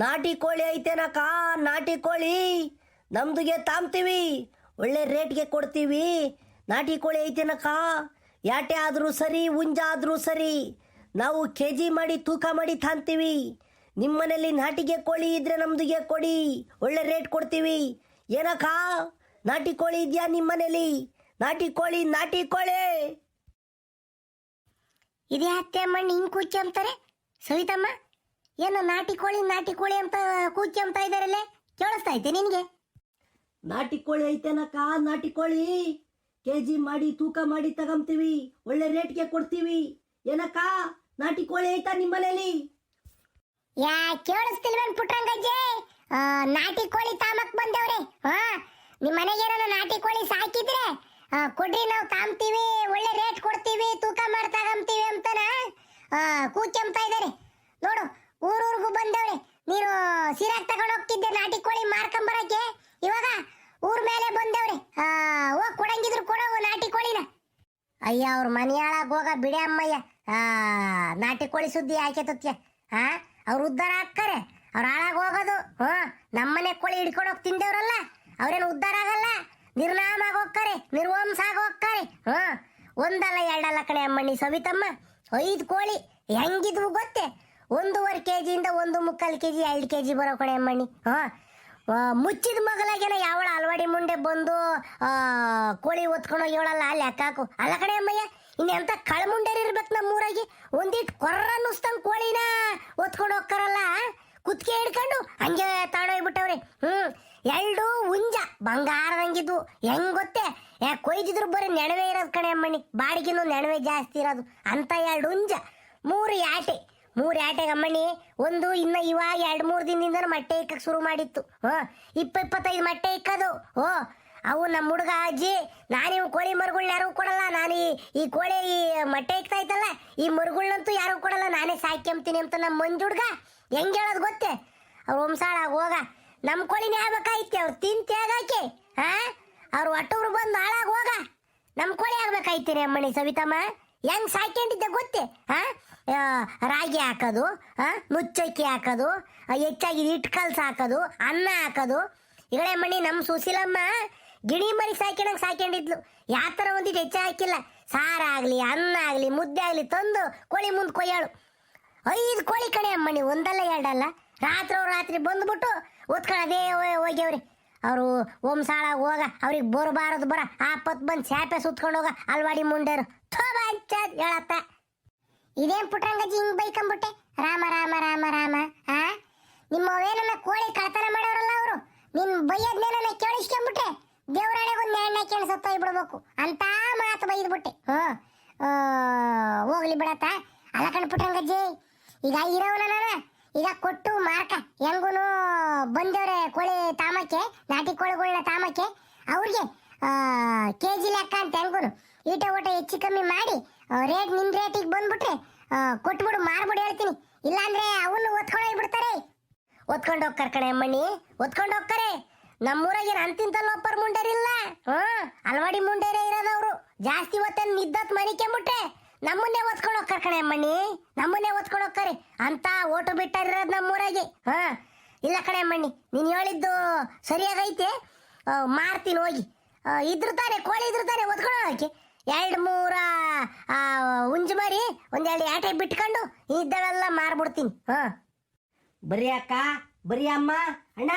ನಾಟಿ ಕೋಳಿ ಐತೇನಕ್ಕ? ನಾಟಿ ಕೋಳಿ. ನಮ್ದುಗೆ ತಾಂಬ್ತೀವಿ. ಒಳ್ಳೆ ರೇಟ್ಗೆ ಕೊಡ್ತೀವಿ. ನಾಟಿ ಕೋಳಿ ಐತೇನಕ್ಕ? ಯಾಟೆ ಆದರೂ ಸರಿ, ಉಂಜ ಆದರೂ ಸರಿ. ನಾವು ಕೆ ಜಿ ಮಾಡಿ, ತೂಕ ಮಾಡಿ ತಾಂತೀವಿ ನಿಮ್ಮ ಮನೇಲಿ ನಾಟಿಗೆ ಕೋಳಿ ಇದ್ರೆ ನಮ್ದುಗೆ ಕೊಡಿ. ಒಳ್ಳೆ ರೇಟ್ ಕೊಡ್ತೀವಿ. ಏನಕ್ಕ? ನಾಟಿ ಕೋಳಿ ಇದೆಯಾ ನಿಮ್ಮ ಮನೇಲಿ ನಾಟಿ ಕೋಳಿ ನಾಟಿ ಕೋಳಿ. ಇದೇ ಅತ್ತೆ ಮಣ್ಣು ಹಿಂಗೆ ಕೂಚಿ ಅಂತಾರೆ. ಸವಿತಮ್ಮ ಏನು ನಾಟಿ ಕೋಳಿ ನಾಟಿ ಕೋಳಿ ಅಂತ ಕೂಚಿ ಅಂತ ಇದಾರಲ್ಲೇ? ಕೇಳಿಸ್ತಾ ಐತೆ ನಿನ್ಗೆ? ನಾಟಿ ಕೋಳಿ ಐತೆನಕ್ಕ? ನಾಟಿ ಕೋಳಿ. ಕೆ ಜಿ ಮಾಡಿ ತೂಕ ಮಾಡಿ ತಗೊಂತೀವಿ. ಒಳ್ಳೆ ರೇಟ್ಗೆ ಕೊಡ್ತೀವಿ. ಏನಕ್ಕ? ನಾಟಿ ಕೋಳಿ ಐತಾ ನಿಮ್ಮ ಯಾ ಕೇಳಿಸ್ತಿಲ್ವೇನ್ ಪುಟ್ರಂಗಜ್ಜಿ ನಾಟಿ ಕೋಳಿ ತಾಮಕ್ ಬಂದವ್ರೆ. ಹಾ ನಿಮ್ಮ ಮನೆಗೆ ಏನಾರ ನಾಟಿ ಕೋಳಿ ಸಾಕಿದ್ರೆ ಕೊಡ್ರಿ ನಾವು ತಾಮ್ತೀವಿ. ಒಳ್ಳೆ ರೇಟ್ ಕೊಡ್ತೀವಿ. ತೂಕ ಮಾಡಿ ತಗೊಂತೀವಿ ಅಂತನ ಕೂಚಂತ ಇದಾರೆ. ಊರೂರ್ಗೂ ಬಂದವ್ರೆ. ನೀನು ಸೀರಾಕ್ ತಗೊಂಡು ಹೋಗ್ತಿದ್ದೆ, ನಾಟಿ ಕೋಳಿ ಮಾರ್ಕೊಂಬರಕ್ಕೆ ಇವಾಗ ಊರ್ ಮೇಲೆ ಬಂದವ್ರೆ. ಹೋಗ್ ಕೊಡಂಗಿದ್ರು ಕೊಡವು ನಾಟಿ ಕೋಳಿನ. ಅಯ್ಯ, ಅವ್ರ ಮನೆಯಾಳಾಗ ಹೋಗ ಬಿಡಿ ಅಮ್ಮಯ್ಯ. ನಾಟಿ ಕೋಳಿ ಸುದ್ದಿ ಯಾಕೆ ತತ್ಯ ಹಾ ಅವ್ರು ಉದ್ಧಾರ ಹಾಕ್ತಾರೆ ಅವ್ರ ಹಾಳಾಗ ಹೋಗೋದು. ಹಾ ನಮ್ಮನೆ ಕೋಳಿ ಹಿಡ್ಕೊಂಡು ಹೋಗಿ ತಿಂದೇವ್ರಲ್ಲ, ಅವ್ರೇನು ಉದ್ಧಾರ ಆಗಲ್ಲ. ನಿರ್ನಾಮ ಹೋಗ್ತಾರೆ ನಿರ್ವಂಸ ಆಗಿ ಹೋಗ್ತಾರೆ. ಹ್ಞೂ, ಒಂದಲ್ಲ ಎರಡಲ್ಲ ಕಣೆ ಅಮ್ಮಣ್ಣಿ ಸವಿತಮ್ಮ. ಐದು ಕೋಳಿ ಹೆಂಗಿದ್ವು ಗೊತ್ತೇ? ಒಂದೂವರೆ ಕೆ ಜಿಯಿಂದ ಒಂದು ಮುಕ್ಕಾಲು ಕೆ ಜಿ ಎರಡು ಕೆ ಜಿ ಬರೋ ಕಡೆ ಅಮ್ಮಣ್ಣಿ. ಹಾಂ. ಮುಚ್ಚಿದ ಮಗಲಾಗೇನ ಯಾವಳ ಅಲ್ವಾಡಿ ಮುಂಡೆ ಬಂದು ಕೋಳಿ ಒತ್ಕೊಂಡು ಹೇಳಲ್ಲ, ಅಲ್ಲಿ ಅಕ್ಕಾಕು ಅಲ್ಲ ಕಡೆ ಅಮ್ಮಯ್ಯ ಇನ್ನೆಂತ ಕಳ್ಮುಂಡೇರಿ ಇರ್ಬೇಕು ನಮ್ಮ ಊರಾಗಿ ಒಂದಿಟ್ಟು ಕೊರ್ರ ನುಸ್ತಂಗ್ ಕೋಳಿನ ಒತ್ಕೊಂಡು ಹೋಗ್ತಾರಲ್ಲ ಕುತ್ಕೆ ಹಿಡ್ಕೊಂಡು ಹಂಗೆ ತಾಣೋಗ್ಬಿಟ್ಟವ್ರಿ ಹ್ಞೂ ಎರಡು ಉಂಜ ಬಂಗಾರದಂಗಿದ್ವು ಹೆಂಗ್ ಗೊತ್ತೇ? ಯಾ ಕೊಯ್ದಿದ್ರು ಬರೀ ನೆಣವೆ ಇರೋದು ಕಣೆ ಅಮ್ಮಣ್ಣಿ. ಬಾಡಿಗೆನೂ ನೆಣವೆ ಜಾಸ್ತಿ ಇರೋದು. ಅಂತ ಎರಡು ಉಂಜ. ಮೂರು ಯಾಟೆ. ಮೂರು ಆಟೆಗೆ ಅಮ್ಮಣ್ಣಿ ಒಂದು, ಇನ್ನ ಇವಾಗ ಎರಡು ಮೂರು ದಿನದಿಂದ ಮೊಟ್ಟೆ ಇಕ್ಕಕ್ಕೆ ಶುರು ಮಾಡಿತ್ತು. ಹ್ಞೂ ಇಪ್ಪ ಇಪ್ಪತ್ತೈದು ಮೊಟ್ಟೆ ಇಕ್ಕದು. ಓ ಅವು ನಮ್ಮ ಹುಡುಗ ಅಜ್ಜಿ, ನಾನು ಕೋಳಿ ಮರುಗಳನ್ನ ಯಾರಿಗೂ ಕೊಡಲ್ಲ. ನಾನು ಈ ಈ ಕೋಳಿ ಈ ಮೊಟ್ಟೆ ಇಕ್ತಾ ಇತ್ತಲ್ಲ ಈ ಮರುಗಳ್ನಂತೂ ಯಾರಿಗೂ ಕೊಡಲ್ಲ. ನಾನೇ ಸಾಕ್ಯಂತೀನಿ ಅಂತ ನಮ್ಮ ಮಂಜು ಹುಡುಗ ಹೆಂಗೆ ಹೇಳೋದು ಗೊತ್ತೇ? ಅವ್ರು ವಂಸಾಳ ಹೋಗ. ನಮ್ಮ ಕೋಳಿನೇ ಆಗ್ಬೇಕಾಯ್ತಿ ಅವ್ರು ತಿಂತ ಹೇಗಾಕಿ ಹಾ? ಅವ್ರು ಒಟ್ಟವ್ರು ಬಂದು ಹಾಳಾಗ ಹೋಗ. ನಮ್ಮ ಕೋಳಿ ಆಗ್ಬೇಕಾಯ್ತೀರಿ ಅಮ್ಮಣಿ ಸವಿತಮ್ಮ. ಹೆಂಗ್ ಸಾಕೊಂಡಿದ್ದೆ ಗೊತ್ತೇ? ಆ, ರಾಗಿ ಹಾಕೋದು ನುಚ್ಚಕ್ಕಿ ಹಾಕೋದು ಹೆಚ್ಚಾಗಿ ಹಿಟ್ಟು ಕಲ್ಸ್ ಹಾಕೋದು ಅನ್ನ ಹಾಕೋದು. ಇಗಳೇ ಮಣಿ ನಮ್ಮ ಸುಶೀಲಮ್ಮ ಗಿಣಿ ಮರಿ ಸಾಕಿಣಂಗೆ ಸಾಕೊಂಡಿದ್ಲು ಯಾವ ಥರ ಒಂದಿಟ್ಟು ಹೆಚ್ಚ ಹಾಕಿಲ್ಲ. ಸಾರಾಗಲಿ ಅನ್ನ ಆಗಲಿ ಮುದ್ದೆ ಆಗಲಿ ತಂದು ಕೋಳಿ ಮುಂದೆ ಕೊಯ್ಯಾಳು. ಐದು ಕೋಳಿ ಕಣೆ ಅಮ್ಮಣಿ ಒಂದಲ್ಲ ಎರಡಲ್ಲ. ರಾತ್ರಿ ಅವ್ರು ರಾತ್ರಿ ಬಂದ್ಬಿಟ್ಟು ಒತ್ಕೊಳ್ಳೋದೇ ಹೋಗ್ಯವ್ರಿ. ಅವರು ಓಂಸಾಳ ಹೋಗ ಅವ್ರಿಗೆ ಬರಬಾರದು ಬರ. ಆ ಪತ್ ಬಂದು ಸ್ಯಾಪೆ ಸುತ್ಕೊಂಡು ಹೋಗ ಅಲ್ವಾಡಿ ಮುಂಡೇರು. ಥೋಬ ಹೇಳಪ್ಪ. ಇದೇನ್ ಪುಟ್ರಂಗಜ್ಜಿ ಹಿಂಗ್ ಬೈಕೊಂಬಿಟ್ಟೆ? ರಾಮ ರಾಮ ರಾಮ ರಾಮ, ಆ? ನಿಮ್ಮ ಅವೇನನ್ನ ಕೋಳಿ ಕಳ್ತನ ಮಾಡೋರಲ್ಲ ಅವರು. ನಿನ್ ಬೈಯದ್ನೇನ ಕೇಳಿಸ್ಕೊಂಬಿಟ್ರೆ ದೇವ್ರಾಣೆಗೊಂದು ಎಣ್ಣೆ ಕೇಳಿ ಸತ್ತೋಯ್ ಬಿಡ್ಬೇಕು. ಅಂತ ಮಾತು ಬೈದ್ಬಿಟ್ಟೆ. ಹ್ಮ್ ಹೋಗ್ಲಿ ಬಿಡತ್ತ ಅಲ್ಲ ಕಣ್ ಪುಟ್ರಂಗಜ್ಜಿ ಈಗ ಇರೋವನ ನಾನು. ಈಗ ಕೊಟ್ಟು ಮಾರ್ಕ. ಹೆಂಗೂನು ಬಂದವ್ರೆ ಕೋಳಿ ತಾಮಕ್ಕೆ, ನಾಟಿ ಕೋಳಿಗಳನ್ನ ತಾಮಕ್ಕೆ. ಅವ್ರಿಗೆ ಕೆ ಜಿ ಲೆಕ್ಕ ಅಂತ ಹೆಂಗೂನು. ಈಟ ಊಟ ಹೆಚ್ಚು ಕಮ್ಮಿ ಮಾಡಿ ರೇಟ್ ನಿಮ್ ರೇಟಿಗೆ ಬಂದ್ಬಿಟ್ರೆ ಕೊಟ್ಬಿಡು, ಮಾರ್ಬಿಡು ಹೇಳ್ತೀನಿ. ಇಲ್ಲಾಂದ್ರೆ ಅವನ್ನು ಒತ್ಕೊಂಡು ಬಿಡ್ತಾರೆ. ಒತ್ಕೊಂಡು ಹೋಗ್ಕರ್ ಕಣೆ ಅಮ್ಮಣ್ಣಿ, ಒತ್ಕೊಂಡು ಹೋಗ್ತಾರೆ ನಮ್ಮೂರಾಗಿನ ಅಂತಿಂತಲ್ಲಿ ಒಪ್ಪರ್ ಮುಂಡೇರಿಲ್ಲ. ಹ್ಮ್ ಅಲ್ವಾಡಿ ಮುಂಡೇರೇ ಇರೋದವ್ರು. ಜಾಸ್ತಿ ಹೊತ್ತೇನು ನಿದ್ದತ್ ಮನಿಕೆಂಬಿಟ್ರೆ ನಮ್ಮನ್ನೇ ಒತ್ಕೊಂಡು ಹೋಗ್ ಕಣೆ ಅಮ್ಮಣ್ಣಿ, ನಮ್ಮನ್ನೇ ಒತ್ಕೊಂಡು ಹೋಗ್ತಾರೆ ಅಂತ ಓಟು ಬಿಟ್ಟಾರಿರೋದ್ ನಮ್ಮೂರಾಗೆ. ಹಾ, ಇಲ್ಲ ಕಣೆ ಅಮ್ಮಣ್ಣಿ, ನೀನು ಹೇಳಿದ್ದು ಸರಿಯಾಗೈತೆ. ಮಾರ್ತೀನಿ ಹೋಗಿ. ಇದ್ರು ತಾನೆ, ಕೋಳಿ ಇದ್ರು ತಾನೆ, ಒತ್ಕೊಂಡು ಹೋಗಕ್ಕೆ. ಎರಡು ಮೂರ ಉಂಜು ಮರಿ ಒಂದೆರಡು ಆಟೆ ಬಿಟ್ಕೊಂಡು ಇದ್ದವೆಲ್ಲ ಮಾರ್ಬಿಡ್ತೀನಿ. ಹಾ. ಬರೀ ಅಕ್ಕ ಬರೀ ಅಮ್ಮ. ಅಣ್ಣ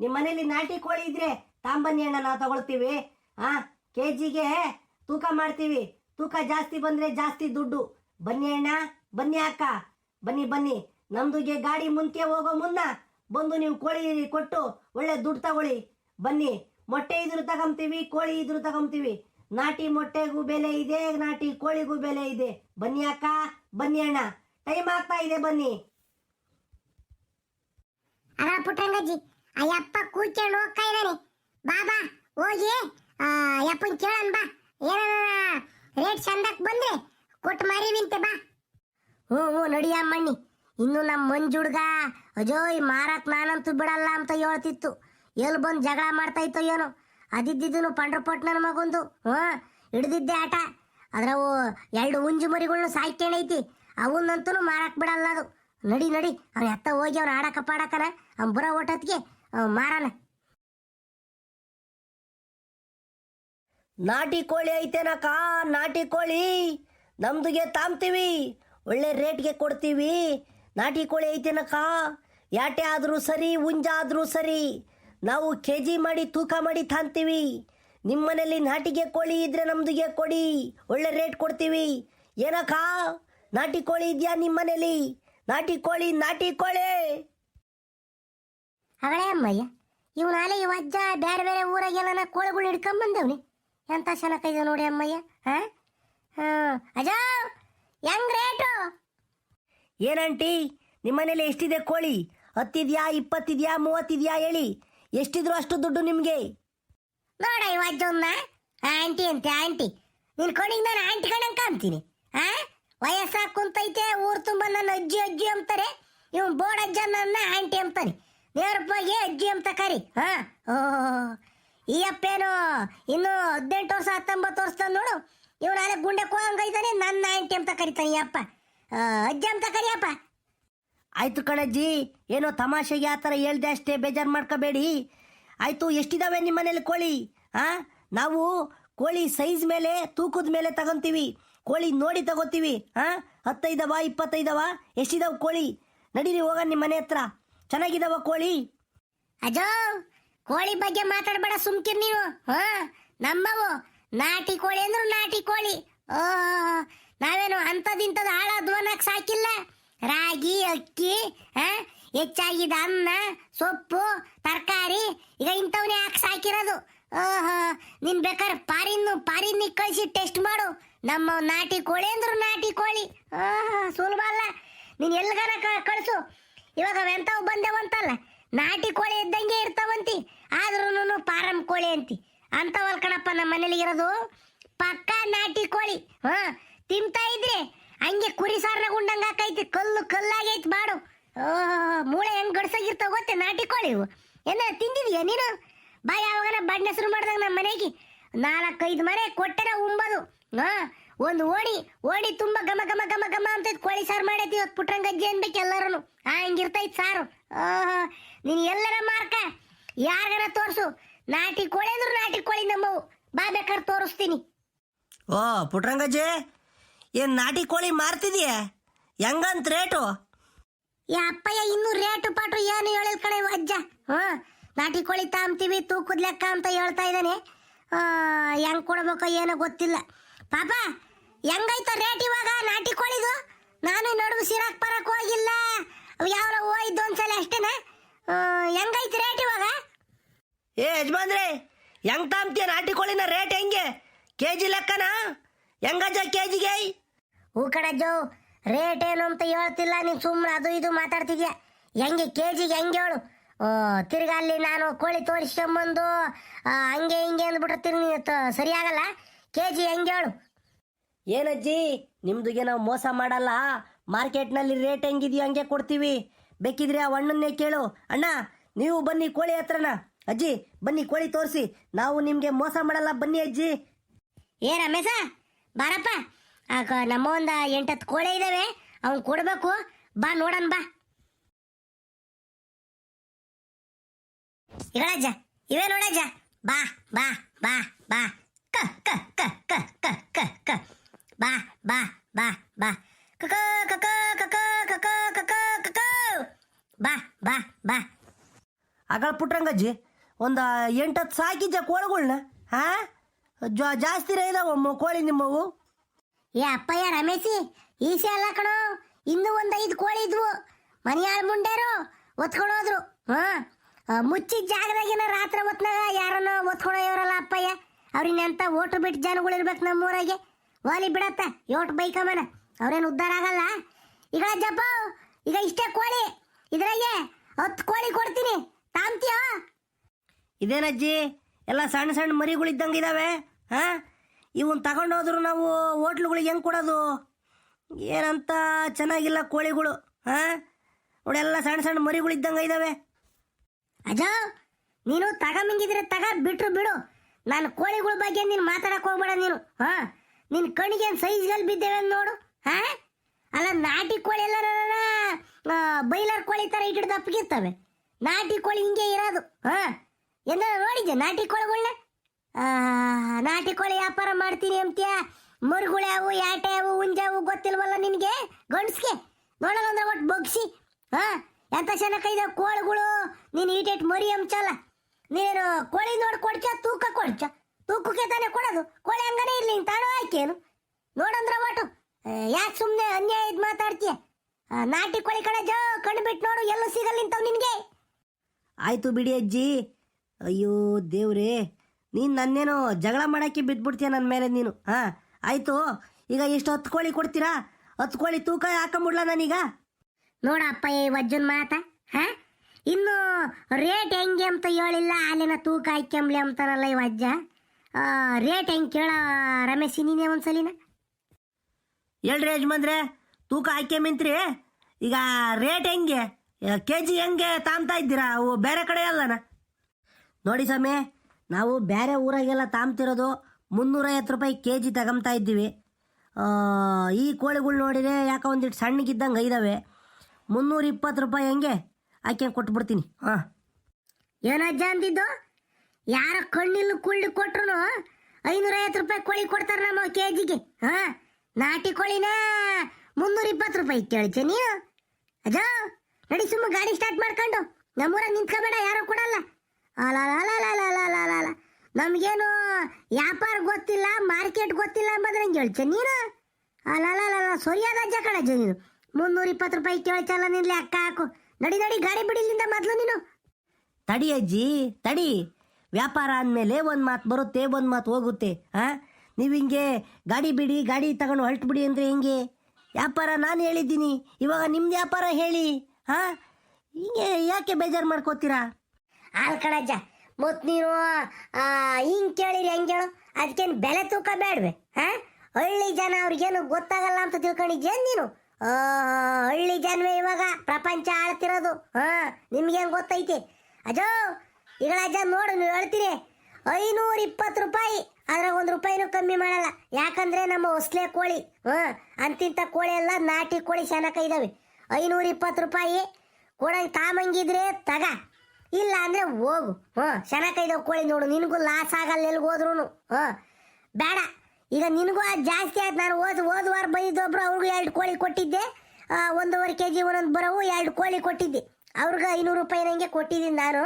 ನಿಮ್ಮ ಮನೇಲಿ ನಾಟಿ ಕೋಳಿ ಇದ್ರೆ ತಾಂಬನ್ನಿ ಅಣ್ಣ ನಾವು ತಗೊಳ್ತೀವಿ. ಹಾ ಕೆ ಜಿಗೆ ತೂಕ ಮಾಡ್ತೀವಿ. ತೂಕ ಜಾಸ್ತಿ ಬಂದ್ರೆ ಜಾಸ್ತಿ ದುಡ್ಡು. ಬನ್ನಿ ಅಣ್ಣ, ಬನ್ನಿ ಅಕ್ಕ. ಬನ್ನಿ ಬನ್ನಿ. ನಮ್ದುಗೆ ಗಾಡಿ ಮುಂಚೆ ಹೋಗೋ ಮುನ್ನ ಬಂದು ನೀವು ಕೋಳಿ ಕೊಟ್ಟು ಒಳ್ಳೆ ದುಡ್ಡು ತಗೊಳ್ಳಿ. ಬನ್ನಿ, ಮೊಟ್ಟೆ ಇದ್ರು ತಗೊಂತೀವಿ, ಕೋಳಿ ಇದ್ರು ತಗೊಂತೀವಿ. ನಾಟಿ ಮೊಟ್ಟೆಗೂ ಬೆಲೆ ಇದೆ ನಾಟಿ ಕೋಳಿಗೂ ಬೆಲೆ ಇದೆ. ಬನ್ನಿ ಅಕ್ಕ ಬನ್ನಿ ಅಣ್ಣ. ಟೈಮ್ ಆಗ್ತಾ ಇದೆ ಬನ್ನಿ. ಅಲ್ಲ ಪುಟ್ಟಂಗಜ್ಜಿ ಅಯ್ಯಪ್ಪ ಯಪ್ಪ ಕೂತ್ಕೊಂಡು ಹೋಗ್ತಾ ಇದ್ದಾನೆ. ಬಾ ಬಾ ಹೋಗಿ. ಆ ಯಪ್ಪನ್ ಕೇಳನ್ ಬಾ. ಏನಾರ ರೇಟ್ ಚಂದಕ್ಕೆ ಬಂದ್ರೆ ಕೊಟ್ಟು ಮರಿವಿಂತೆ ಬಾ. ಹ್ಞೂ ಹ್ಞೂ ನಡಿಯ ಅಮ್ಮಣ್ಣಿ ಇನ್ನು ನಮ್ಮ ಮಂಜುಡ್ಗ ಅಜೋಯ್ ಮಾರಕ್ ನಾನಂತೂ ಬಿಡಲ್ಲ ಅಂತ ಹೇಳ್ತಿತ್ತು. ಎಲ್ಲಿ ಬಂದು ಜಗಳ ಮಾಡ್ತಾ ಇತ್ತು ಏನೋ. ಅದಿದ್ದಿದ್ದು ಪಂಡ್ರಪಟ್ ನನ್ನ ಮಗೊಂದು ಹಾ ಹಿಡ್ದಿದ್ದೆ ಆಟ. ಅದ್ರವು ಎರಡು ಉಂಜು ಮರಿಗಳ್ನು ಸಾಯ್ತೇನೈತಿ ಅವನ್ನಂತೂ ಮಾರಾಕ್ ಬಿಡಲ್ಲ ಅದು. ನಡಿ ನಡಿ. ಅವ್ನ ಎತ್ತ ಹೋಗಿ ಅವ್ನ ಆಡಕ ಪಾಡಕನ ಅವ್ನ ಬರೋ ಓಟತ್ಗೆ ಮಾರಾನ. ನಾಟಿ ಕೋಳಿ ಐತೇನಕ್ಕ? ನಾಟಿ ಕೋಳಿ. ನಮ್ದುಗೆ ತಾಮ್ತೀವಿ. ಒಳ್ಳೆ ರೇಟ್ಗೆ ಕೊಡ್ತೀವಿ. ನಾಟಿ ಕೋಳಿ ಐತೇನಕ್ಕ? ಯಾಟೆ ಆದರೂ ಸರಿ, ಉಂಜ ಆದರೂ ಸರಿ. ನಾವು ಕೆ ಜಿ ಮಾಡಿ ತೂಕ ಮಾಡಿ ತಾಂತೀವಿ. ನಿಮ್ಮ ಮನೇಲಿ ನಾಟಿಗೆ ಕೋಳಿ ಇದ್ರೆ ನಮ್ದುಗೆ ಕೊಡಿ. ಒಳ್ಳೆ ರೇಟ್ ಕೊಡ್ತೀವಿ. ಏನಕ್ಕ? ನಾಟಿ ಕೋಳಿ ಇದೆಯಾ ನಿಮ್ಮ ಮನೇಲಿ ನಾಟಿ ಕೋಳಿ ನಾಟಿ ಕೋಳಿ! ಅವಳೇ ಅಮ್ಮಯ್ಯ ಇವನಾಲೆ ಇವ ಅಜ್ಜ ಬೇರೆ ಬೇರೆ ಊರಾಗೆಲ್ಲ ಕೋಳಿಗಳು ಹಿಡ್ಕೊಂಡ್ ಬಂದವ್ನಿ ಎಂತ ಇದೆ ನೋಡಿ ಅಮ್ಮಯ್ಯ ಹಾ ಅಜ್ಜ ಹೆಂಗ್ ರೇಟು? ಏನಂಟಿ ನಿಮ್ಮನೇಲಿ ಎಷ್ಟಿದೆ ಕೋಳಿ? ಹತ್ತಿದ್ಯಾ ಇಪ್ಪತ್ತಿದ್ಯಾ ಮೂವತ್ತಿದ್ಯಾ ಹೇಳಿ. ಎಷ್ಟಿದ್ರು ಅಷ್ಟು ದುಡ್ಡು ನಿಮಗೆ? ನೋಡ ಇವ ಅಜ್ಜವ್ನ ಆಂಟಿ ಅಂತೆ, ಆಂಟಿ. ನಿನ್ ಕೊಡಿಗೆ ನಾನು ಆಂಟಿ ಕಣ ಕಾಣ್ತೀನಿ. ಆ? ವಯಸ್ಸಾಗಿ ಕುಂತೈತೆ, ಊರು ತುಂಬ ನನ್ನ ಅಜ್ಜಿ ಅಜ್ಜಿ ಅಂತಾರೆ. ಇವ್ ಬೋರ್ಡ್ ಅಜ್ಜ ನನ್ನ ಆಂಟಿ ಅಂತಾನೆ. ಏ ಅಜ್ಜಿ ಅಂತ ಕರಿ. ಹಾ ಓ, ಈ ಅಪ್ಪೇನು ಇನ್ನು ಹದಿನೆಂಟು ವರ್ಷ, ಹತ್ತೊಂಬತ್ತು ವರ್ಷ ನೋಡು. ಇವನು ಅಲ್ಲೇ ಗುಂಡೆ ಕೋಂಗೈತಾನೆ ನನ್ನ ಆಂಟಿ ಅಂತ ಕರಿತಾನೆ ಅಪ್ಪ. ಅಜ್ಜಿ ಅಂತ ಕರಿಯಪ್ಪ ಆಯ್ತು ಕಣಜ್ಜಿ. ಏನೋ ತಮಾಷೆಗೆ ಆ ಥರ ಹೇಳ್ದೆ ಅಷ್ಟೇ, ಬೇಜಾರು ಮಾಡ್ಕೋಬೇಡಿ. ಆಯಿತು, ಎಷ್ಟಿದಾವೆ ನಿಮ್ಮ ಮನೇಲಿ ಕೋಳಿ? ಹಾಂ ನಾವು ಕೋಳಿ ಸೈಜ್ ಮೇಲೆ, ತೂಕದ ಮೇಲೆ ತಗೊತೀವಿ. ಕೋಳಿ ನೋಡಿ ತಗೋತೀವಿ. ಹಾಂ ಹತ್ತೈದವ, ಇಪ್ಪತ್ತೈದವ? ಎಷ್ಟಿದಾವ ಕೋಳಿ? ನಡೀರಿ ಹೋಗ ನಿಮ್ಮ ಮನೆ ಹತ್ರ. ಚೆನ್ನಾಗಿದಾವ ಕೋಳಿ? ಅಜೋ, ಕೋಳಿ ಬಗ್ಗೆ ಮಾತಾಡಬೇಡ ಸುಮ್ಕಿರ್ ನೀವು. ಹಾ? ನಮ್ಮವು ನಾಟಿ ಕೋಳಿ ಅಂದ್ರೆ ನಾಟಿ ಕೋಳಿ. ಓ ನಾವೇನು ಅಂಥದಿಂಥದ್ದು ಹಾಳಾದ್ವನಕ್ ಸಾಕಿಲ್ಲ. ರಾಗಿ, ಅಕ್ಕಿ ಹೆಚ್ಚಾಗಿದ ಅನ್ನ, ಸೊಪ್ಪು, ತರಕಾರಿ, ಈಗ ಇಂಥವನ್ನೇ ಹಾಕಿ ಸಾಕಿರೋದು ಓಹೋ, ನಿನ್ ಬೇಕಾದ್ರೆ ಪಾರಿನ್ನು ಪಾರಿನ್ ಕಳಿಸಿ ಟೆಸ್ಟ್ ಮಾಡು. ನಮ್ಮ ನಾಟಿ ಕೋಳಿ ಅಂದ್ರು ನಾಟಿ ಕೋಳಿ. ಓಹೋ, ಸುಲಭ ಅಲ್ಲ. ನೀನ್ ಎಲ್ಗಾರ ಕಳಿಸು. ಇವಾಗ ಎಂತವ್ ಬಂದೇವಂತಲ್ಲ, ನಾಟಿ ಕೋಳಿ ಇದ್ದಂಗೆ ಇರ್ತಾವಂತಿ. ಆದ್ರೂ ಪಾರಂ ಕೋಳಿ ಅಂತಿ. ಅಂತವಲ್ ಕಣಪ್ಪ ನಮ್ಮ ಮನೇಲಿ ಇರೋದು ಪಕ್ಕಾ ನಾಟಿ ಕೋಳಿ. ಹ, ತಿಂತಾ ಇದ್ರೆ ಹಂಗೆ ಕುರಿ ಸಾರ್ನಾಗ ಉಂಡಂಗ ಹಾಕೈತಿ. ಕಲ್ಲು ಕಲ್ಲಾಗೈತಿ ಬಾಡು. ಮೂಳೆ ಹೆಂಗ್ ಗಡ್ಸಾಗಿರ್ತಾವ ಗೊತ್ತೆ ನಾಟಿ ಕೋಳಿ ಇವು. ಏನ, ತಿಂದಿದ್ಯಾ ನೀನು? ಬಾ, ಯಾವಾಗನ ಬಣ್ಣ ಹೆಸರು ಮಾಡ್ದಂಗ ನಮ್ಮ ಮನೆಗೆ. ನಾಲ್ಕೈದು ಮನೆ ಕೊಟ್ಟರೆ ಉಂಬದು. ಹಾ, ಒಂದು ಓಡಿ ಓಣಿ ತುಂಬಾ ಘಮ ಘಮ ಘಮ ಘಮ ಅಂತ ಕೋಳಿ ಸಾರು ಮಾಡೈತಿ ಇವತ್ತು ಪುಟ್ರಂಗಜ್ಜಿ ಅನ್ಬೇಕು ಎಲ್ಲರೂ ಆ ಹಂಗಿರ್ತೈತಿ ಸಾರು. ನೀನ್ ಎಲ್ಲರ ಮಾರ್ಕ. ಯಾರಿಗಾರ ತೋರ್ಸು. ನಾಟಿ ಕೋಳಿ ಅಂದ್ರು ನಾಟಿ ಕೋಳಿ ನಮ್ಮವು. ಬಾ ಬೇಕಾದ್ರೆ ತೋರಿಸ್ತೀನಿ. ಓ ಪುಟ್ರಂಗಜ್ಜಿ ಏನು ನಾಟಿ ಕೋಳಿ ಮಾರ್ತಿದೀಯ? ಹೆಂಗಂತ ರೇಟು? ಏ ಅಪ್ಪಯ್ಯ ಇನ್ನೂ ರೇಟು ಪಾಟು ಏನು ಹೇಳಿಲ್ ಕಡೆ ಅಜ್ಜ ಹಾ ನಾಟಿ ಕೋಳಿ ತಾಂಬ್ತೀವಿ ತೂಕದ ಲೆಕ್ಕ ಅಂತ ಹೇಳ್ತಾ ಇದ್ದಾನೆ ಹೆಂಗ್ ಕೊಡ್ಬೇಕೋ ಏನೋ ಗೊತ್ತಿಲ್ಲ. ಪಾಪ ಹೆಂಗೈತ ರೇಟ್ ಇವಾಗ ನಾಟಿ ಕೋಳಿದು? ನಾನು ನಡುವು ಸಿರಾಕ್ ಬರಕ್ ಹೋಗಿಲ್ಲ. ಯಾವ ಹೋಯ್ದು ಒಂದ್ಸಲ ಅಷ್ಟೇನ? ಹೆಂಗೈತೆ ರೇಟ್ ಇವಾಗ? ಏ ಯಜಮಾನ್ರಿ ಹೆಂಗ್ ತಾಂಬ್ತೀಯ ನಾಟಿ ಕೋಳಿನ ರೇಟ್ ಹೆಂಗೆ? ಕೆ ಜಿ ಲೆಕ್ಕನ? ಹೆಂಗಜ್ಜ ಕೆ ಜಿಗೆ ಹೂ ಕಣಜ್ಜೋ ರೇಟ್ ಏನು ಅಂತ ಹೇಳ್ತಿಲ್ಲ ನೀನು ಸುಮ್ಮನೆ ಅದು ಇದು ಮಾತಾಡ್ತಿದ್ಯಾ? ಹೆಂಗೆ ಕೆ ಜಿಗೆ ಹೆಂಗೆ ಹೇಳು? ತಿರ್ಗ ತಿರ್ಗಾ ಅಲ್ಲಿ ನಾನು ಕೋಳಿ ತೋರಿಸ್ಕೊಂಬಂದು ಹಂಗೆ ಹಿಂಗೆ ಅಂದ್ಬಿಟ್ಟಿರ್ತೀನಿ ನೀನು ತ- ಸರಿಯಾಗಲ್ಲ? ಕೆ ಜಿ ಹೆಂಗೆ ಹೇಳು? ಏನಜ್ಜಿ ನಿಮ್ದುಗೆ ನಾವು ಮೋಸ ಮಾಡಲ್ಲ? ಮಾರ್ಕೆಟ್ನಲ್ಲಿ ರೇಟ್ ಹೆಂಗಿದೆಯೋ ಹಂಗೆ ಕೊಡ್ತೀವಿ. ಬೇಕಿದ್ರೆ ಆ ಹಣ್ಣನ್ನೇ ಕೇಳು. ಅಣ್ಣ ನೀವು ಬನ್ನಿ ಕೋಳಿ ಹತ್ರನ. ಅಜ್ಜಿ ಬನ್ನಿ ಕೋಳಿ ತೋರಿಸಿ. ನಾವು ನಿಮಗೆ ಮೋಸ ಮಾಡಲ್ಲ ಬನ್ನಿ ಅಜ್ಜಿ. ಏ ರಮೇಶ ಬಾರಪ್ಪ. ಆಗ ನಮ್ಮ ಒಂದು ಎಂಟತ್ತು ಕೋಳೆ ಇದ್ದಾವೆ ಅವ್ನು ಕೊಡಬೇಕು ಬಾ ನೋಡೋಣ ಬಾ ಇಗಳಜ್ಜ ಇವೇ ನೋಡಜ್ಜ ಬಾ ಬಾ ಬಾ ಬಾ ಕ ಕ ಕ ಕ ಕ ಕ ಕ ಬಾ ಬಾ ಬಾ ಬಾ ಕಕ ಕಕ ಕಕ ಕಕ ಕಕ ಕಕ ಬಾ ಬಾ ಬಾ ಅಗಳ ಪುಟ್ರಂಗಜ್ಜಿ ಒಂದು ಎಂಟತ್ತು ಸಾಕಿಜ್ಜ ಕೋಳಿಗಳ್ನ ಹಾಂ ಜಾಸ್ತಿ ಇದಾವ ಕೋಳಿ ನಿಮ್ಮವು ಏ, ಅಪ್ಪಯ್ಯ, ರಮೇಶಿ, ಈಸೆ ಅಲ್ಲ ಕಣೋ. ಇನ್ನೂ ಒಂದ್ ಐದು ಕೋಳಿ ಇದ್ವು. ಮನೆಯಾಳ ಮುಂಡೇರು ಒತ್ಕೊಳೋದ್ರು ಹಾ? ಮುಚ್ಚಿದ ಜಾಗದಾಗಿನ ರಾತ್ರಿ ಹೊತ್ನಾಗ ಯಾರನ್ನ ಒತ್ಕೊಂಡು ಹೋಗ್ಯಾರಲ್ಲ ಅಪ್ಪಯ್ಯ. ಅವ್ರಿನ್ ಎಂತ ಓಟು ಬಿಟ್ಟು ಜನಗಳು ಇರ್ಬೇಕು ನಮ್ಮೂರಾಗೆ. ವಾಲಿ ಬಿಡತ್ತ, ಯೋಟ್ ಬೈಕಮ್ಮನ. ಅವ್ರೇನು ಉದ್ಧಾರ ಆಗಲ್ಲ? ಈಗ ಜಪ್ಪ ಈಗ ಇಷ್ಟೇ ಕೋಳಿ. ಇದ್ರಾಗೆ ಹತ್ತು ಕೋಳಿ ಕೊಡ್ತೀನಿ. ತಾಂತೀಯ? ಇದೇನಜ್ಜಿ, ಎಲ್ಲ ಸಣ್ಣ ಸಣ್ಣ ಮರಿಗಳಿದ್ದಂಗೆ ಇದಾವೆ, ಹಾ? ಇವನ್ ತಗೊಂಡೋದ್ರು ನಾವು ಹೋಟ್ಲುಗಳಿಗೆ ಹೆಂಗೆ ಕೊಡೋದು? ಏನಂತ ಚೆನ್ನಾಗಿಲ್ಲ ಕೋಳಿಗಳು ಹಾಂ ಎಲ್ಲ ಸಣ್ಣ ಸಣ್ಣ ಮರಿಗಳಿದ್ದಂಗೆ ಇದಾವೆ ಅಜ ನೀನು ತಗೊಂಬಂಗಿದ್ರೆ ತಗ, ಬಿಟ್ರು ಬಿಡು. ನಾನು ಕೋಳಿಗಳ ಬಗ್ಗೆ ನೀನು ಮಾತಾಡಕ್ ಹೋಗ್ಬೇಡ ನೀನು ಹಾ ನಿನ್ನ ಕಣ್ಣಿಗೆ ಸೈಜ್ಗಳು ಬಿದ್ದೇವೆ ನೋಡು ಹಾ ಅಲ್ಲ, ನಾಟಿ ಕೋಳಿ ಎಲ್ಲ ಬೈಲರ್ ಕೋಳಿ ತರ ಇಟ್ಟು ದಪ್ಪಗಿರ್ತವೆ ನಾಟಿ ಕೋಳಿ ಹಿಂಗೆ ಇರೋದು ಹಾ ಎಂದ ನೋಡಿದ್ದೆ ನಾಟಿ ಕೋಳಿಗಳನ್ನ ನಾಟಿ ಕೋಳಿ ವ್ಯಾಪಾರ ಮಾಡ್ತೀನಿ ಅಂತೀಯ. ಮರುಗುಳ್ಯಾವು ಯಾಟ್ಯಾವು ಉಂಜಾವು ಗೊತ್ತಿಲ್ವಲ್ಲ ನಿನಗೆ? ಗಂಡ್ಸ್ಗೆ. ನೋಡಲ್ಲ ಅಂದ್ರೆ ಒಟ್ಟು ಬಗ್ಸಿ. ಹಾ, ಎಂತ ಕೈದ ಕೋಳಿಗಳು, ನೀನು ಈಟೇಟ್ ಮರಿ ಅಂಚಲ್ಲ ನೀನು ಕೋಳಿ ನೋಡಿ ಕೊಡ್ಚ, ತೂಕ ಕೊಡ್ಚ. ತೂಕಕ್ಕೆ ತಾನೇ ಕೊಡೋದು. ಕೋಳಿ ಹಂಗನೇ ಇರ್ಲಿ ತಾನು ಆಯ್ಕೇನು? ನೋಡಂದ್ರ ಒಟ್ಟು ಯಾಕೆ ಸುಮ್ಮನೆ ಅನ್ಯಾಯ ಇದು ಮಾತಾಡ್ತೀಯ? ನಾಟಿ ಕೋಳಿ ಕಡೆ ಜೋ ಕಣ್ಣು ಬಿಟ್ಟು ನೋಡು, ಎಲ್ಲೂ ಸಿಗಲ್ಲ ನಿನಗೆ. ಆಯ್ತು ಬಿಡಿ ಅಜ್ಜಿ. ಅಯ್ಯೋ ದೇವ್ರೇ. ನೀನು ನನ್ನೇನು ಜಗಳ ಮಾಡಕ್ಕೆ ಬಿದ್ಬಿಡ್ತೀಯ ನನ್ನ ಮೇಲೆ ನೀನು ಹಾಂ? ಆಯ್ತು ಈಗ ಎಷ್ಟು ಹತ್ತು ಕೋಳಿ ಕೊಡ್ತೀರಾ? ಹತ್ತು ಕೋಳಿ ತೂಕ ಹಾಕೊಂಬಿಡ್ಲ ನಾನೀಗ? ನೋಡಪ್ಪ ಈ ವಜ್ಜನ್ ಮಾತ ಹಾ? ಇನ್ನು ರೇಟ್ ಹೆಂಗೆ ಅಂತ ಹೇಳಿಲ್ಲ ಅಲ್ಲಿನ ತೂಕ ಹಾಕ್ಯಂಬ್ಲಿ ಅಂತಾರಲ್ಲ ಈ ವಜ್ಜ. ರೇಟ್ ಹೆಂಗೆ ಕೇಳ ರಮೇಶ್ ನೀನೇ ಒಂದ್ಸಲಿನ? ಹೇಳ್ರಿ ಯಜಮಾನ್ರೆ ತೂಕ ಹಾಕ್ಯಂಬಿಂತ್ರಿ ಈಗ ರೇಟ್ ಹೆಂಗೆ? ಕೆ ಜಿ ಹೆಂಗೆ ತಾಮ್ತಾ ಇದ್ದೀರಾ? ಅವು ಬೇರೆ ಕಡೆ ಅಲ್ಲನ? ನೋಡಿ ಸ್ವಾಮಿ ನಾವು ಬೇರೆ ಊರಾಗೆಲ್ಲ ತಾಮ್ತಿರೋದು ಮುನ್ನೂರೈವತ್ತು ರೂಪಾಯಿ ಕೆ ಜಿ ತಗೊಂತಾ ಇದ್ದೀವಿ ಈ ಕೋಳಿಗಳು ನೋಡಿದ್ರೆ ಯಾಕೆ ಒಂದಿಟ್ಟು ಸಣ್ಣಗಿದ್ದಂಗೆ ಇದ್ದಾವೆ ಮುನ್ನೂರ ಇಪ್ಪತ್ತು ರೂಪಾಯಿ ಹೆಂಗೆ ಆಕೆ ಕೊಟ್ಬಿಡ್ತೀನಿ. ಹಾಂ. ಏನಜ್ಜ ಅಂದಿದ್ದು? ಯಾರ ಕಣ್ಣಿಲ್ಲ ಕುಳ್ಳಿ ಕೊಟ್ರು ಐನೂರೈವತ್ತು ರೂಪಾಯಿ ಕೋಳಿ ಕೊಡ್ತಾರೆ ನಮ್ಮ ಕೆ ಜಿಗೆ ಹಾಂ, ನಾಟಿ ಕೋಳಿನ ಮುನ್ನೂರ ಇಪ್ಪತ್ತು ರೂಪಾಯಿ ಕೇಳ್ತೀನಿ ನೀನು. ಅಜ್ಜ ನಡಿ ಸುಮ್ಮ ಗಾಡಿ ಸ್ಟಾರ್ಟ್ ಮಾಡ್ಕೊಂಡು. ನಮ್ಮೂರ ನಿಂತ್ಕೋಬೇಡ, ಯಾರೋ ಕೊಡಲ್ಲ. ಅಲ್ಲ ನಮಗೇನು ವ್ಯಾಪಾರ ಗೊತ್ತಿಲ್ಲ, ಮಾರ್ಕೆಟ್ ಗೊತ್ತಿಲ್ಲ ಅಂಬದ್ರೆ ಹಂಗೆ ಹೇಳ್ಚೆ ನೀನು? ಅಲ್ಲ ಸರಿಯಾದ ಅಜ್ಜ ಕಣಜ್ಜ ನೀನು. ಮುನ್ನೂರ ಇಪ್ಪತ್ತು ರೂಪಾಯಿ ಕೇಳ್ಚಲ್ಲ ನಿನ್ ಅಕ್ಕ ಹಾಕು. ನಡಿ ನಡಿ, ಗಾಡಿ ಬಿಡಿಲಿಂದ ಮೊದಲು ನೀನು. ತಡಿ ಅಜ್ಜಿ, ತಡಿ. ವ್ಯಾಪಾರ ಅಂದಮೇಲೆ ಒಂದು ಮಾತು ಬರುತ್ತೆ, ಒಂದು ಮಾತು ಹೋಗುತ್ತೆ. ಹಾಂ ನೀವು ಹಿಂಗೆ ಗಾಡಿ ಬಿಡಿ, ಗಾಡಿ ತಗೊಂಡು ಹೊರಟು ಬಿಡಿ ಅಂದರೆ ಹೆಂಗೆ? ವ್ಯಾಪಾರ ನಾನು ಹೇಳಿದ್ದೀನಿ. ಇವಾಗ ನಿಮ್ಮ ವ್ಯಾಪಾರ ಹೇಳಿ. ಹಾಂ ಹಿಂಗೆ ಯಾಕೆ ಬೇಜಾರು ಮಾಡ್ಕೋತೀರಾ? ಹಾಲ್ ಕಣಜ್ಜ ಮತ್ ನೀನು ಹಿಂಗೆ ಕೇಳಿರಿ, ಹೆಂಗ್ ಹೇಳು ಅದಕ್ಕೇನು ಬೆಲೆ ತೂಕ ಬೇಡ್ವೆ, ಹಾ? ಹಳ್ಳಿ ಜನ ಅವ್ರಿಗೇನು ಗೊತ್ತಾಗಲ್ಲ ಅಂತ ತಿಳ್ಕೊಂಡಿದ್ಯೇನು ನೀನು? ಹಳ್ಳಿ ಜನವೇ ಇವಾಗ ಪ್ರಪಂಚ ಆಳ್ತಿರೋದು, ಹಾ? ನಿಮ್ಗೇನು ಗೊತ್ತೈತಿ? ಅಜೋ ಈಗ ಅಜ್ಜ ನೋಡು, ನೀವು ಹೇಳ್ತೀರಿ ಐನೂರ ಇಪ್ಪತ್ತು ರೂಪಾಯಿ, ಅದ್ರಾಗ ಒಂದು ರೂಪಾಯಿನೂ ಕಮ್ಮಿ ಮಾಡಲ್ಲ. ಯಾಕಂದ್ರೆ ನಮ್ಮ ಹೊಸ್ಲೆ ಕೋಳಿ, ಹಾ? ಅಂತಿಂತ ಕೋಳಿ ಎಲ್ಲ ನಾಟಿ ಕೋಳಿ ಶನಕ ಇದಾವೆ. ಐನೂರ ಇಪ್ಪತ್ತು ರೂಪಾಯಿ, ಕೊಡಂಗ್ ತಾಮಂಗಿದ್ರೆ ತಗ. ಇಲ್ಲ ಅಂದ್ರೆ ಹೋಗು. ಹ್ಞೂ ಚೆನ್ನಾಗೈದವು ಕೋಳಿ ನೋಡು, ನಿನಗೂ ಲಾಸ್ ಆಗಲ್ಲ ಎಲ್ಲಿ ಹೋದ್ರು ಹಾ, ಬೇಡ. ಈಗ ನಿನಗೂ ಅದು ಜಾಸ್ತಿ ಆಯ್ತು ನಾನು ಓದ್ ಓದ್ ವಾರ ಬಂದಿದ್ದೊಬ್ರು ಅವ್ರಿಗೂ ಎರಡು ಕೋಳಿ ಕೊಟ್ಟಿದ್ದೆ. ಒಂದೂವರೆ ಕೆ ಜಿ ಒಂದೊಂದು ಬರವು, ಎರಡು ಕೋಳಿ ಕೊಟ್ಟಿದ್ದೆ. ಅವ್ರಿಗೆ ಐನೂರು ರೂಪಾಯಿ ಹಂಗೆ ಕೊಟ್ಟಿದ್ದೀನಿ ನಾನು.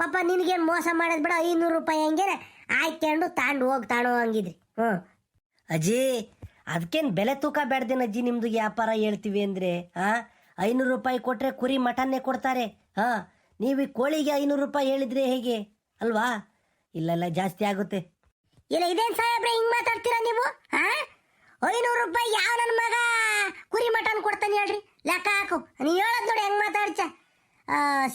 ಪಾಪ ನಿನಗೇನು ಮೋಸ ಮಾಡೋದು ಬೇಡ, ಐನೂರು ರೂಪಾಯಿ ಹಂಗೆ ಆಯ್ಕೊಂಡು ತಾಂಡು ಹೋಗಿ ತಾಣೋ ಹಂಗಿದ್ರಿ. ಹ್ಞೂ ಅಜ್ಜಿ ಅದಕ್ಕೇನು ಬೆಲೆ ತೂಕ ಬೇಡ್ದೇನು ಅಜ್ಜಿ ನಿಮ್ದು ವ್ಯಾಪಾರ ಹೇಳ್ತೀವಿ ಅಂದರೆ ಹಾಂ ಐನೂರು ರೂಪಾಯಿ ಕೊಟ್ಟರೆ ಕುರಿ ಮಟನ್ನೇ ಕೊಡ್ತಾರೆ. ಹಾಂ ನೀವು ಕೋಳಿಗೆ ಐನೂರು ರೂಪಾಯಿ ಹೇಳಿದ್ರೆ ಹೇಗೆ? ಅಲ್ವಾ? ಇಲ್ಲೆಲ್ಲ ಜಾಸ್ತಿ ಆಗುತ್ತೆ. ಇಲ್ಲ, ಇದೇನ್ ಸಾಹೇಬ್ರೆ, ಹಿಂಗ್ ಮಾತಾಡ್ತೀರಾ ನೀವು? ಹಾ ಐನೂರು ರೂಪಾಯಿ ಯಾವ ನನ್ನ ಮಗ ಕುರಿ ಮಟನ್ ಕೊಡ್ತಾನೆ ಹೇಳ್ರಿ. ಲೆಕ್ಕ ಹಾಕು. ನೀವು ಹೇಳದ್ ನೋಡಿ ಹೆಂಗ್ ಮಾತಾಡ್ಚ.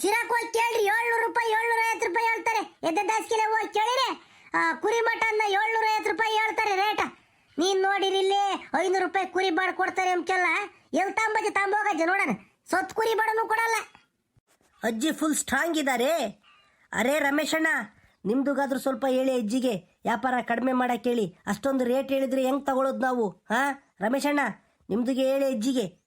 ಸಿರಾಕ್ ಹೋಗಿ ಕೇಳ್ರಿ, ಏಳ್ನೂರು ರೂಪಾಯಿ ಏಳ್ನೂರ ಐವತ್ತು ರೂಪಾಯಿ ಹೇಳ್ತಾರೆ. ಎದ್ದ ದಾಸ್ಕಿಲೆ ಹೋಗಿ ಕೇಳಿರಿ. ಕುರಿ ಮಟನ್ ಏಳ್ನೂರ ಐವತ್ತು ರೂಪಾಯಿ ಹೇಳ್ತಾರೆ ರೇಟ. ನೀನ್ ನೋಡಿರಿ ಇಲ್ಲಿ ಐನೂರು ರೂಪಾಯಿ ಕುರಿ ಬಾಡ್ ಕೊಡ್ತಾರೆ ಅಂಚಲ್ಲ ಎಲ್ ತಾಂಬಜ್ಜ ತಾಂಬೋಗಜ್ಜ ನೋಡೋಣ. ಸೊತ್ತು ಕುರಿ ಬಾಡನು ಕೊಡಲ್ಲ. ಅಜ್ಜಿ ಫುಲ್ ಸ್ಟ್ರಾಂಗ್ ಇದ್ದಾರೆ ಅರೇ ರಮೇಶಣ್ಣ, ನಿಮ್ದುಗಾದ್ರೂ ಸ್ವಲ್ಪ ಹೇಳಿ ಅಜ್ಜಿಗೆ. ವ್ಯಾಪಾರ ಕಡಿಮೆ ಮಾಡಕ್ಕೆ ಹೇಳಿ. ಅಷ್ಟೊಂದು ರೇಟ್ ಹೇಳಿದ್ರೆ ಹೆಂಗೆ ತಗೊಳ್ಳೋದು ನಾವು, ಹಾಂ? ರಮೇಶಣ್ಣ, ನಿಮ್ದುಗೆ ಹೇಳಿ ಅಜ್ಜಿಗೆ.